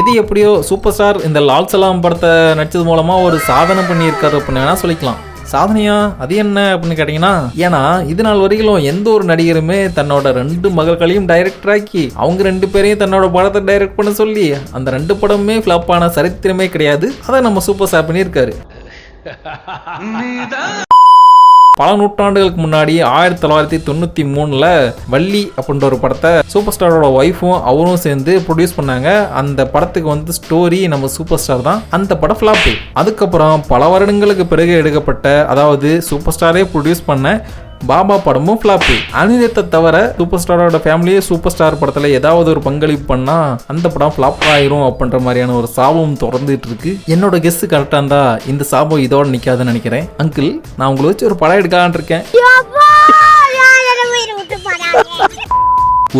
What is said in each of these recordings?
இது எப்படியோ super star இந்த லால் சலாம் படத்தை நடிச்சது மூலமா ஒரு சாதனை பண்ணியிருக்காரு அப்படின்னு சொல்லிக்கலாம். சாதனையா? அது என்ன அப்படின்னு கேட்டிங்கன்னா ஏன்னா இது நாள் வரைக்கும் எந்த ஒரு நடிகருமே தன்னோட ரெண்டு மகள்களையும் டைரக்டர் ஆக்கி அவங்க ரெண்டு பேரையும் தன்னோட படத்தை டைரக்ட் பண்ண சொல்லி அந்த ரெண்டு படமுமே ஃப்ளாப் ஆன சரித்திரமே கிடையாது. அதை நம்ம சூப்பர் ஸ்டார் பண்ணியிருக்காரு பல நூற்றாண்டுகளுக்கு முன்னாடி ஆயிரத்தி தொள்ளாயிரத்தி தொண்ணூற்றி மூணில் வள்ளி அப்படின்ற ஒரு படத்தை சூப்பர் ஸ்டாரோட ஒய்ஃபும் அவரும் சேர்ந்து ப்ரொடியூஸ் பண்ணாங்க. அந்த படத்துக்கு வந்து ஸ்டோரி நம்ம சூப்பர் ஸ்டார் தான். அந்த படம் ஃப்ளாப்பு அதுக்கப்புறம் பல வருடங்களுக்கு பிறகு எடுக்கப்பட்ட அதாவது சூப்பர் ஸ்டாரே ப்ரொடியூஸ் பண்ண பாபா படமும் ஃப்ளாப்பு அனிருத்தை தவிர சூப்பர் ஸ்டாரோட ஃபேமிலியே சூப்பர் ஸ்டார் படத்தில் ஏதாவது ஒரு பங்களிப்பு பண்ணால் அந்த படம் ஃப்ளாப் ஆயிரும் அப்படின்ற மாதிரியான ஒரு சாபம் தொடர்ந்துட்டு இருக்கு என்னோட கெஸ்ட் கரெக்டாக இருந்தால் இந்த சாபம் இதோட நிற்காதுன்னு நினைக்கிறேன். அங்கிள் நான் உங்களை வச்சு ஒரு படம் எடுக்கலான் இருக்கேன்.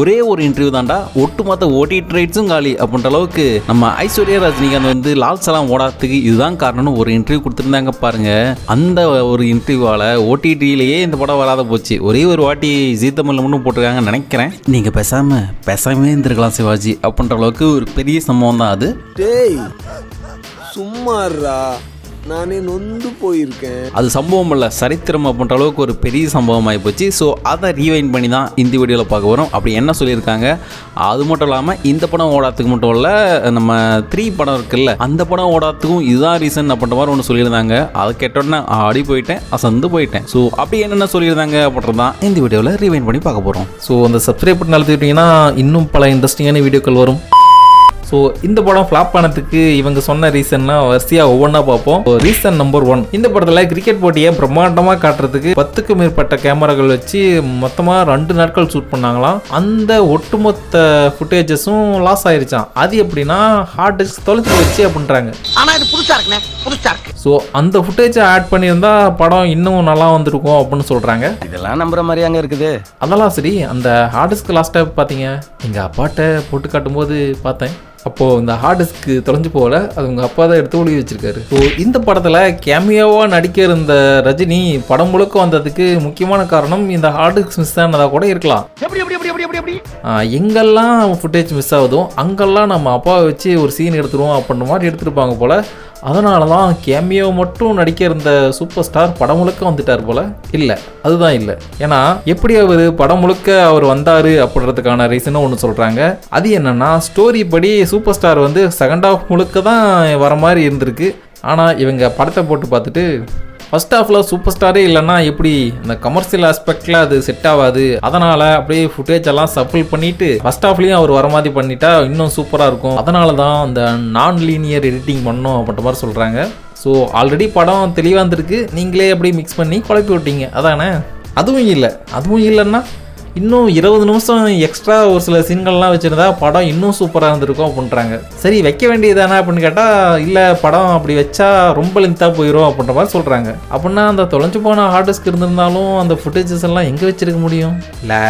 ஒரே ஒரு இன்டர்வியூ தான்டா. ஒட்டுமொத்த ஓடிடி ரைட்ஸும் காலி. அப்படின்ற அளவுக்கு நம்ம ஐஸ்வர்யா ரஜினிகாந்த் வந்து லால் சலாம் ஓடாததுக்கு இதுதான் காரணம்னு ஒரு இன்டர்வியூ கொடுத்துருந்தாங்க பாருங்க. அந்த ஒரு இன்டர்வியூவால் ஓடிடியிலேயே இந்த படம் வராத போச்சு. ஒரே ஒரு வாட்டி ஜீ தமிழ் மட்டும் போட்டிருக்காங்கன்னு நினைக்கிறேன். நீங்கள் பேசாமல் பேசாமே இருந்திருக்கலாம் சிவாஜி. அப்படின்ற அளவுக்கு ஒரு பெரிய சம்பவம் தான் அது. டேய் சும்மாறா நானே நொந்து போயிருக்கேன். அது சம்பவம் இல்லை சரித்திரம் அப்படின்ற அளவுக்கு ஒரு பெரிய சம்பவம் ஆகி போச்சு. ஸோ அதை ரீவைண்ட் பண்ணி தான் இந்த வீடியோவில் பார்க்க வரோம் அப்படி என்ன சொல்லியிருக்காங்க? அது மட்டும் இல்லாமல் இந்த படம் ஓடாததுக்கு மட்டும் இல்லை நம்ம த்ரீ படம் இருக்குல்ல அந்த படம் ஓடாததுக்கும் இதுதான் ரீசன் அப்படின்ற மாதிரி ஒன்று சொல்லியிருந்தாங்க. அதை கேட்டோன்னே ஆடி போயிட்டேன் அசந்து போயிட்டேன். ஸோ அப்படி என்னென்ன சொல்லியிருந்தாங்க அப்படின்றது தான் இந்த வீடியோவில் ரீவைண்ட் பண்ணி பார்க்க போகிறோம் ஸோ அந்த சப்ஸ்கிரைப் பண்ணி அழுத்திட்டீங்கன்னா இன்னும் பல இன்ட்ரெஸ்டிங்கான வீடியோக்கள் வரும். ஸோ இந்த படம் ஃப்ளாப் ஆனதுக்கு இவங்க சொன்ன ரீசன்னா வரிசையாக ஒவ்வொன்றா பார்ப்போம். ரீசன் நம்பர் ஒன் இந்த படத்தில் கிரிக்கெட் போட்டியை பிரம்மாண்டமாக காட்டுறதுக்கு பத்துக்கும் மேற்பட்ட கேமராக்கள் வச்சு மொத்தமாக ரெண்டு நாட்கள் ஷூட் பண்ணாங்களாம். அந்த ஒட்டுமொத்த ஃபுட்டேஜஸும் லாஸ் ஆயிருச்சான் அது எப்படின்னா ஹார்ட் டிஸ்க் தொலைச்சு வச்சு அப்படின்றாங்க. ஆனா இது புதுசா இருக்குண்ணே. புதுசா இருக்கு. ஸோ அந்த ஃபுட்டேஜை ஆட் பண்ணியிருந்தா படம் இன்னும் நல்லா வந்திருக்கும் அப்படின்னு சொல்கிறாங்க இதெல்லாம் நம்புற மாதிரி அங்க இருக்குது. அதெல்லாம் சரி அந்த ஹார்ட் டிஸ்க் லாஸ்ட் டைம் பார்த்தீங்க எங்கள் அப்பாட்ட போட்டு காட்டும்போது பார்த்தேன். அப்போது இந்த ஹார்ட் டிஸ்க்கு தொலைஞ்சு போகல. அது உங்கள் அப்பா தான் எடுத்து ஒளி வச்சிருக்காரு. ஸோ இந்த படத்தில் கேமியோவாக நடிக்க இருந்த ரஜினி படம் முழுக்க வந்ததுக்கு முக்கியமான காரணம் இந்த ஹார்ட் டிஸ்க் மிஸ் ஆனதாக கூட இருக்கலாம். எங்கெல்லாம் ஃபுட்டேஜ் மிஸ் ஆகுதோ அங்கெல்லாம் நம்ம அப்பாவை வச்சு ஒரு சீன் எடுத்துருவோம் அப்படின்ற மாதிரி எடுத்திருப்பாங்க போல். அதனால தான் கேமியோ மட்டும் நடிக்க இருந்த சூப்பர் ஸ்டார் படம் முழுக்க வந்துட்டார் போல். இல்லை அதுதான் இல்லை. ஏன்னா எப்படி அவர் படம் முழுக்க அவர் வந்தார் அப்படின்றதுக்கான ரீசனும் ஒன்று சொல்கிறாங்க அது என்னன்னா ஸ்டோரி படி சூப்பர் ஸ்டார் வந்து செகண்ட் ஹாஃப் முழுக்க தான் வர மாதிரி இருந்திருக்கு. ஆனால் இவங்க படத்தை போட்டு பார்த்துட்டு ஃபர்ஸ்ட் ஹாஃபில் சூப்பர் ஸ்டாரே இல்லைன்னா எப்படி அந்த கமர்ஷியல் ஆஸ்பெக்டில் அது செட் ஆகாது? அதனால் அப்படியே ஃபுட்டேஜ் எல்லாம் சப்பிள் பண்ணிட்டு ஃபர்ஸ்ட் ஹாஃப்லேயும் அவர் வர மாதிரி பண்ணிட்டா இன்னும் சூப்பராக இருக்கும். அதனால தான் அந்த நான் லீனியர் எடிட்டிங் பண்ணோம் அப்படின்ற மாதிரி சொல்கிறாங்க ஸோ ஆல்ரெடி படம் தெளிவாக இருந்திருக்கு நீங்களே அப்படியே மிக்ஸ் பண்ணி குழப்பி விட்டீங்க. அதானே? அதுவும் இல்லை. அதுவும் இல்லைன்னா இன்னும் இருபது நிமிஷம் எக்ஸ்ட்ரா ஒரு சில சீன்கள்லாம் வச்சுருந்தா படம் இன்னும் சூப்பராக இருந்திருக்கும் அப்படின்றாங்க. சரி வைக்க வேண்டியதானே அப்படின்னு கேட்டால் இல்லை படம் அப்படி வச்சா ரொம்ப லென்த்தாக போயிடும் அப்படின்ற மாதிரி சொல்கிறாங்க அப்படின்னா அந்த தொலைஞ்சு போன ஹார்ட் டிஸ்க் இருந்திருந்தாலும் அந்த ஃபுட்டேஜஸ் எல்லாம் எங்கே வச்சிருக்க முடியும்? இல்லை.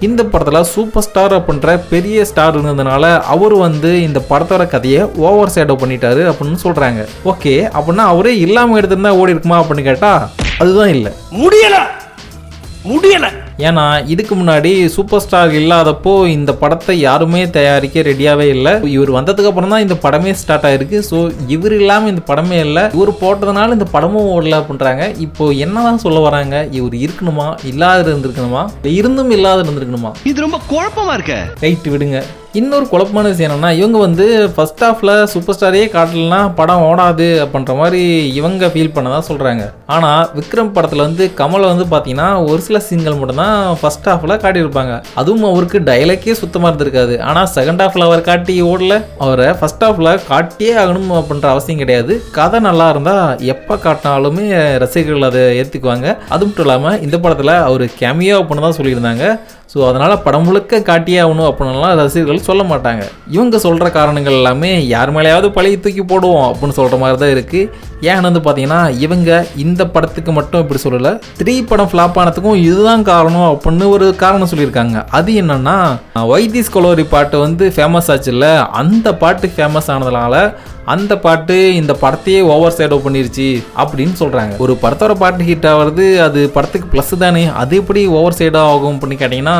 இந்த படத்தில் சூப்பர் ஸ்டார் அப்படின்ற பெரிய ஸ்டார் இருந்ததுனால அவர் வந்து இந்த படத்தோட கதையை ஓவர் ஷேடோ பண்ணிட்டாரு அப்படின்னு சொல்கிறாங்க ஓகே அப்படின்னா அவரே இல்லாமல் எடுத்திருந்தா ஓடி இருக்குமா அப்படின்னு கேட்டால் அதுதான் இல்லை. முடியல. முடியல. ஏன்னா இதுக்கு முன்னாடி சூப்பர் ஸ்டார் இல்லாதப்போ இந்த படத்தை யாருமே தயாரிக்க ரெடியாவே இல்லை. இவர் வந்ததுக்கு அப்புறம் தான் இந்த படமே ஸ்டார்ட் ஆயிருக்கு. ஸோ இவர் இல்லாமல் இந்த படமே இல்லை. இவர் போட்டதுனால இந்த படமும் ஓடல அப்படின்றாங்க. இப்போ என்னதான் சொல்ல வராங்க? இவர் இருக்கணுமா? இல்லாத இருந்திருக்கணுமா? இருந்தும் இல்லாத இருந்திருக்கணுமா? இது ரொம்ப குழப்பமா இருக்க. ரைட் விடுங்க. இன்னொரு குழப்பமான விஷயம் என்னன்னா இவங்க வந்து ஃபர்ஸ்ட் ஹாஃபில் சூப்பர் ஸ்டாரே காட்டலனா படம் ஓடாது அப்படின்ற மாதிரி இவங்க ஃபீல் பண்ணதான் சொல்கிறாங்க ஆனால் விக்ரம் படத்தில் வந்து கமலை வந்து பார்த்தீங்கன்னா ஒரு சில சீன்கள் மட்டும்தான் ஃபர்ஸ்ட் ஹாஃப்ல காட்டியிருப்பாங்க. அதுவும் அவருக்கு டைலாக்கே சுத்தமாக இருந்திருக்காது. ஆனால் செகண்ட் ஹாஃபில் அவர் காட்டி ஓடல. அவரை ஃபர்ஸ்ட் ஹாஃபில் காட்டியே ஆகணும் அப்படின்ற அவசியம் கிடையாது. கதை நல்லா இருந்தால் எப்போ காட்டினாலுமே ரசிகர்கள் அதை ஏற்றுக்குவாங்க அது மட்டும் இல்லாமல் இந்த படத்தில் அவர் கேமியோ அப்படின்னு தான் சொல்லியிருந்தாங்க. ஸோ அதனால் படம் முழுக்க காட்டியே ஆகணும் அப்படின்லாம் ரசிகர்கள் சொல்ல மாட்டாங்க. இவங்க சொல்கிற காரணங்கள் எல்லாமே யார் மேலேயாவது பழைய தூக்கி போடுவோம் அப்படின்னு சொல்கிற மாதிரி தான் இருக்குது ஏன்னு வந்து பார்த்தீங்கன்னா இவங்க இந்த படத்துக்கு மட்டும் இப்படி சொல்லலை த்ரீ படம் ஃப்ளாப் ஆனதுக்கும் இதுதான் காரணம் அப்படின்னு ஒரு காரணம் சொல்லியிருக்காங்க. அது என்னென்னா வைத்திஸ் கொலோரி பாட்டு வந்து ஃபேமஸ் ஆச்சுல்ல அந்த பாட்டு ஃபேமஸ் ஆனதுனால அந்த பாட்டு இந்த படத்தையே ஓவர் ஷேடோ பண்ணிருச்சு அப்படின்னு சொல்றாங்க. ஒரு படத்தோட பாட்டு ஹிட் ஆகிறது அது படத்துக்கு ப்ளஸ் தானே? அது எப்படி ஓவர் ஷேடோ ஆகும் அப்படின்னு கேட்டிங்கன்னா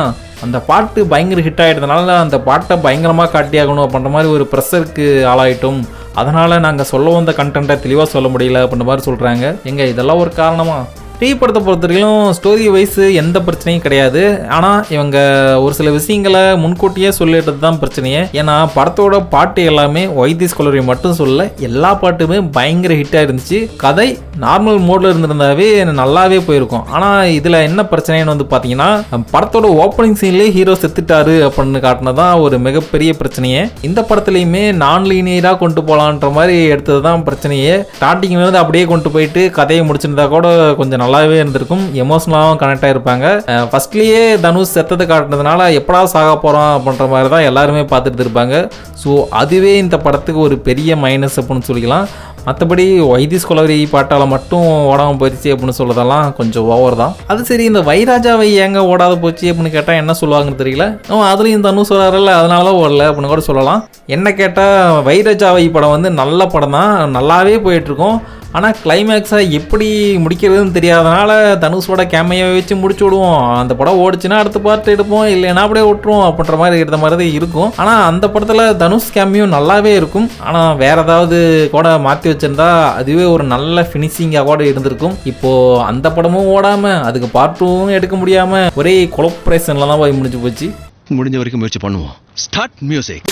அந்த பாட்டு பயங்கர ஹிட் ஆகிட்டதுனால அந்த பாட்டை பயங்கரமாக காட்டியாகணும் அப்படின்ற மாதிரி ஒரு ப்ரெஷருக்கு ஆளாயிட்டும். அதனால் நாங்கள் சொல்ல வந்த கண்டென்ட்டை தெளிவாக சொல்ல முடியல அப்படின்ற மாதிரி சொல்கிறாங்க எங்கள் இதெல்லாம் ஒரு காரணமாக பேய் படத்தை பொறுத்த வரைக்கும் ஸ்டோரி வைஸ் எந்த பிரச்சனையும் கிடையாது. ஆனால் இவங்க ஒரு சில விஷயங்களை முன்கூட்டியே சொல்லிட்டு தான் பிரச்சனையே. ஏன்னா படத்தோட பாட்டு எல்லாமே வைத்திஸ் கொலரி மட்டும் சொல்ல எல்லா பாட்டுமே பயங்கர ஹிட்டாக இருந்துச்சு. கதை நார்மல் மோடில் இருந்திருந்தாவே நல்லாவே போயிருக்கும். ஆனால் இதில் என்ன பிரச்சனைன்னு வந்து பார்த்தீங்கன்னா படத்தோட ஓப்பனிங் சீன்லேயே ஹீரோ செத்துட்டாரு அப்படின்னு காட்டினதான் ஒரு மிகப்பெரிய பிரச்சனையே. இந்த படத்துலையுமே நான் லீனியராக கொண்டு போகலான்ற மாதிரி எடுத்தது தான் பிரச்சனையே ஸ்டார்டிங்லேருந்து அப்படியே கொண்டு போயிட்டு கதையை முடிச்சிருந்தா கூட கொஞ்சம் நல்லா நல்லாவே இருந்திருக்கும். எமோஷனலாகவும் கனெக்ட் ஆகிருப்பாங்க ஃபஸ்ட்லேயே தனுஷ் செத்தது காட்டினதுனால எப்படா சாக போகிறோம் அப்படின்ற மாதிரி தான் எல்லாருமே பார்த்துட்டு இருப்பாங்க. ஸோ அதுவே இந்த படத்துக்கு ஒரு பெரிய மைனஸ் அப்படின்னு சொல்லிக்கலாம். மற்றபடி வைத்திஸ் குலவரி பாட்டால் மட்டும் ஓடாமல் போயிடுச்சு அப்படின்னு சொல்கிறதெல்லாம் கொஞ்சம் ஓவர் தான். அது சரி இந்த வைராஜாவை ஏங்க ஓடாத போச்சு அப்படின்னு கேட்டால் என்ன சொல்லுவாங்கன்னு தெரியல. அவன் அதுலேயும் தனுஷ் சொல்கிறாரில்ல அதனால ஓடல அப்படின்னு கூட சொல்லலாம். என்ன கேட்டால் வைராஜாவை படம் வந்து நல்ல படம் தான் நல்லாவே போயிட்டுருக்கோம். ஆனால் கிளைமேக்ஸை எப்படி முடிக்கிறதுன்னு தெரியாதனால தனுஷோட கேமையை வச்சு முடிச்சு விடுவோம். அந்த படம் ஓடிச்சுன்னா அடுத்த பார்ட் எடுப்போம். இல்லைன்னா அப்படியே விட்டுருவோம் அப்படின்ற மாதிரி எடுத்த மாதிரி தான் இருக்கும். ஆனால் அந்த படத்தில் தனுஷ் கேமியும் நல்லாவே இருக்கும். ஆனால் வேற ஏதாவது கூட மாற்றி வச்சிருந்தா அதுவே ஒரு நல்ல ஃபினிஷிங்காக கூட இருந்திருக்கும். இப்போது அந்த படமும் ஓடாமல் அதுக்கு பார்ட்டும் எடுக்க முடியாமல் ஒரே கொலப்ரேஷனில் தான் போய் முடிஞ்சு போச்சு. முடிஞ்ச வரைக்கும் முயற்சி பண்ணுவோம். Start music